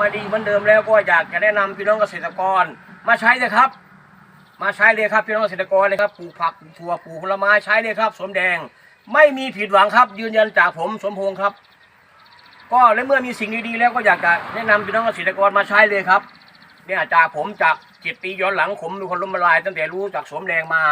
มาดีเหมือนเดิมแล้วก็อยากจะแนะนำพี่น้องเกษตรกร มาใช้เลยครับ มาใช้เลยครับพี่น้องเกษตรกรเลยครับปลูกผักปลูกถั่วปลูกผลไม้ใช้เลยครับสมแดง ไม่มีผิดหวังครับ ยืนยันจากผมสมพงษ์ครับ ก็และเมื่อมีสิ่งดีๆแล้วก็อยากจะแนะนำพี่น้องเกษตรกรมาใช้เลยครับเนี่ยจากผมจากเจ็ดปีย้อนหลังผมเป็นคนล้มละลาย ตั้งแต่รู้จากสวมแดงมา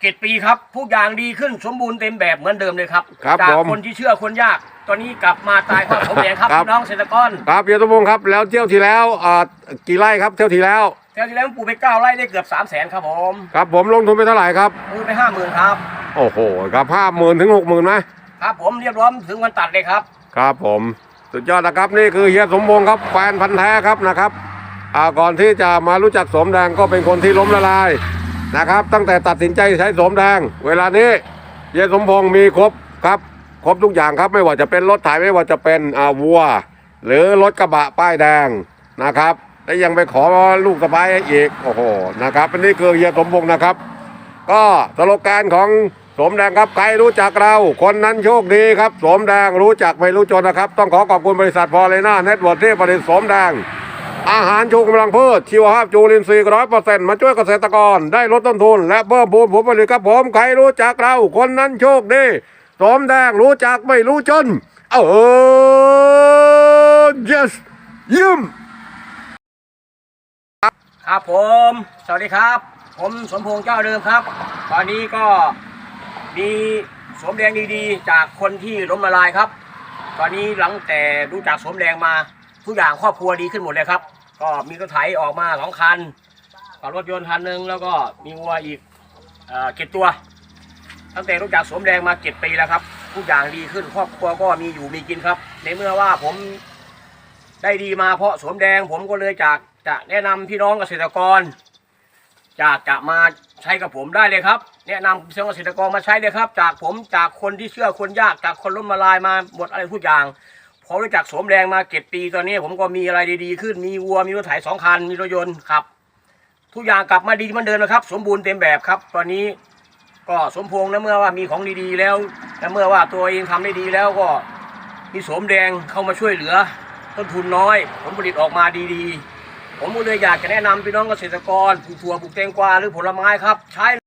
เจ็ดปีครับทุกอย่างดีขึ้นสมบูรณ์เต็มแบบเหมือนเดิมเลยครับครับจากผมคนที่เชื่อคนยาก ตอนนี้กลับมาตายความสมแดงครับครับ พี่น้องเกษตรกรครับเฮียสมพงศ์ครับแล้วเที่ยวที่แล้วอ่ากี่ไร่ครับเที่ยวที่แล้วแถวที่แล้วผมปลูกไปเก้าไร่ได้เกือบสามแสนครับผมครับผมลงทุนไปเท่าไหร่ครับ มือไปห้าหมื่นครับ โอ้โหครับห้าหมื่นถึงหกหมื่นไหมครับผมเรียบร้อยถึงวันตัดเลยครับ ครับผม สุดยอดนะครับนี่คือเฮียสมพงศ์ครับแฟนพันธ์แท้ครับนะครับอ่าก่อนที่จะมารู้จักสมแดงก็เป็นคนที่ล้มละลายนะครับ ตั้งแต่ตัดสินใจใช้สมแดง เวลานี้เฮียสมพงศ์มีครบครับ ครบทุกอย่างครับไม่ว่าจะเป็นรถถ่ายไม่ว่าจะเป็นอาวัว หรือรถกระบะป้ายแดงนะครับและยังไปขอลูกสะพ้ายอีกโอ้โหนะครับอันนี้คือเฮียสมพงศ์นะครับ ก็สโลแกนของสมแดงครับใครรู้จักเรา คนนั้นโชคดีครับ สมแดงรู้จักไม่รู้จนนะครับ ต้องขอขอบคุณบริษัทพอเลน่าเน็ตเวิร์กที่ผลิตสมแดง อาหารชูกำลังพืชชีวภาพจูลินทรีย์ร้อยเปอร์เซ็นต์มาช่วยเกษตรกรได้ลดต้นทุน และเพิ่มพูนผลผลิตครับผมใครรู้จักเรา คนนั้นโชคดี สมแดงรู้จักไม่รู้จน เออ yes ยืมครับผม สวัสดีครับ ผมสมพงษ์เจ้าเดิมครับ ตอนนี้ก็มีสมแดงดีๆ จากคนที่ล้มละลายครับ ตอนนี้หลังแต่รู้จักสมแดงมาทุกอย่างครอบครัวดีขึ้นหมดเลยครับ ก็มีรถไถออกมาสองคันกับรถยนต์คันหนึ่งแล้วก็มีวัวอีกเอ่อเจ็ดตัว ตั้งแต่รู้จักสวมแดงมาเจ็ดปีแล้วครับทุกอย่างดีขึ้นครอบครัวก็มีอยู่มีกินครับ ในเมื่อว่าผมได้ดีมาเพราะสวมแดงผมก็เลยจากจะแนะนำพี่น้องเกษตรกรจากจะมาใช้กับผมได้เลยครับ แนะนำพี่น้องเกษตรกรมาใช้เลยครับ จากผมจากคนที่เชื่อคนยากจากคนล้มละลายมาหมดอะไรทุกอย่างพอรู้จักสวมแดงมาเก็บปีตอนนี้ ผมก็มีอะไรดีๆขึ้นมีวัวมีรถไถสองคันมีรถยนต์ครับ ทุกอย่างกลับมาดีเหมือนเดิมนะครับ สมบูรณ์เต็มแบบครับ ตอนนี้ ก็สมพงษ์นะเมื่อว่ามีของดีๆแล้วและเมื่อว่าตัวเองทำได้ดีแล้วก็มีสมแดงเข้ามาช่วยเหลือ ต้นทุนน้อย ผลผลิตออกมาดีๆ ผมก็เลยอยากจะแนะนำพี่น้องเกษตรกรปลูกถั่วปลูกแตงกวาหรือผลไม้ครับใช้